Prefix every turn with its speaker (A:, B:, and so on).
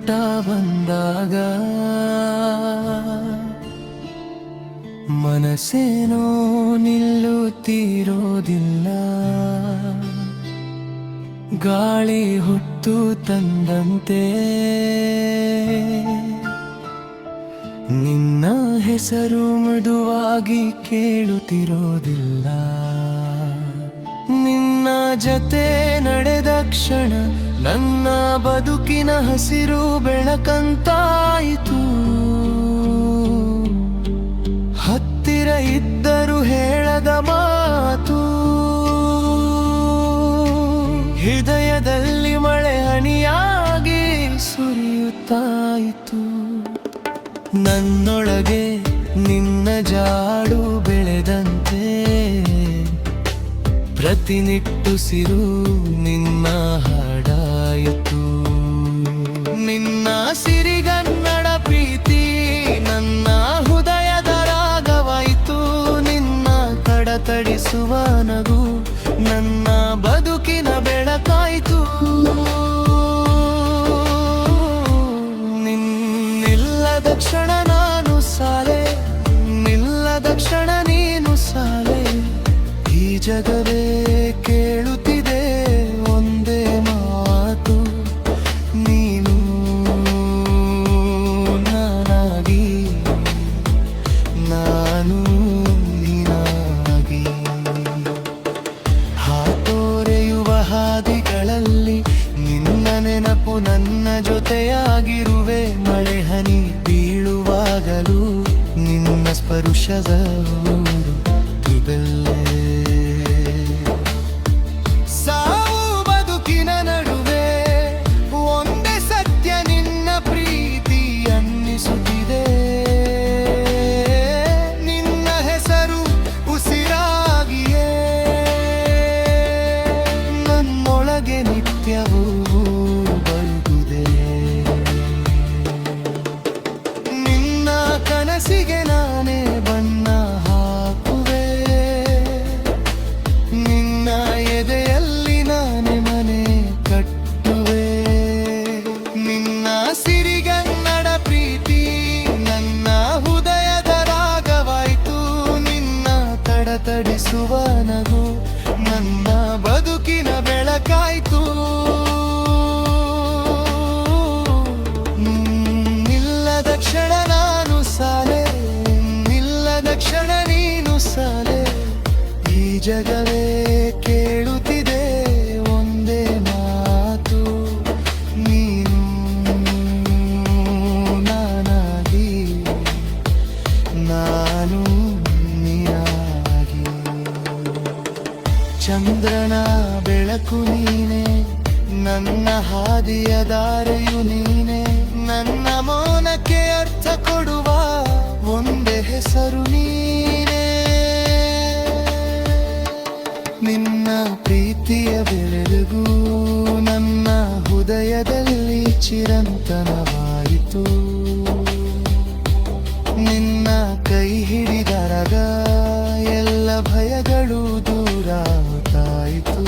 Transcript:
A: ನೋಟ ಬಂದಾಗ ಮನಸ್ಸೇನೋ ನಿಲ್ಲುತ್ತಿರೋದಿಲ್ಲ. ಗಾಳಿ ಹುಟ್ಟು ತಂದಂತೆ ನಿನ್ನ ಹೆಸರು ಮೃದುವಾಗಿ ಕೇಳುತ್ತಿರೋದಿಲ್ಲ. ನಿನ್ನ ಜತೆ ಕ್ಷಣ ನನ್ನ ಬದುಕಿನ ಹಸಿರು ಬೆಳಕಂತಾಯಿತು. ಹತ್ತಿರ ಇದ್ದರು ಹೇಳದ ಮಾತು, ಹೃದಯದಲ್ಲಿ ಮಳೆ ಹನಿಯಾಗಿ ಸುರಿಯುತ್ತಾಯಿತು. ನನ್ನೊಳಗೆ ನಿನ್ನ ಜಾಡು ಬೆಳೆದಂತೆ ಪ್ರತಿನಿಟ್ಟುಸಿರು ನಿನ್ನ ಹಾಡಾಯಿತು. ನಿನ್ನ ಸಿರಿಗನ್ನಡ ಪ್ರೀತಿ ನನ್ನ ಹೃದಯದ ರಾಗವಾಯಿತು. ನಿನ್ನ ಕಡತಡಿಸುವ ನಗು ನನ್ನ ಜಗವೇ ಕೇಳುತ್ತಿದೆ ಒಂದೇ ಮಾತು. ನೀನು ನಾನಾಗಿ, ನಾನು ನೀನಾಗಿ. ಹಾತೋರೆಯುವ ಹಾದಿಗಳಲ್ಲಿ ನಿನ್ನ ನೆನಪು ನನ್ನ ಜೊತೆಯಾಗಿರುವೆ. ಮಳೆ, ಹನಿ ಬೀಳುವಾಗಲೂ ನಿನ್ನ ಸ್ಪರ್ಶದ ಊರು. ಜಗವೇ ಕೇಳುತ್ತಿದೆ ಒಂದೇ ಮಾತು. ನೀನು ನಾನಾಗಿ, ನಾನು ನೀನಾಗಿ ಚಂದ್ರನ ಬೆಳಕು ನೀನೆ, ನನ್ನ ಹಾದಿಯ ದಾರೆಯು ನೀನೆ. ನಿನ್ನ ಪ್ರೀತಿಯ ಬೆಳಗು ನನ್ನ ಹೃದಯದಲ್ಲಿ ಚಿರಂತನವಾಯಿತು. ನಿನ್ನ ಕೈ ಹಿಡಿದರಗ ಎಲ್ಲ ಭಯಗಳು ದೂರ ತಾಯಿತು.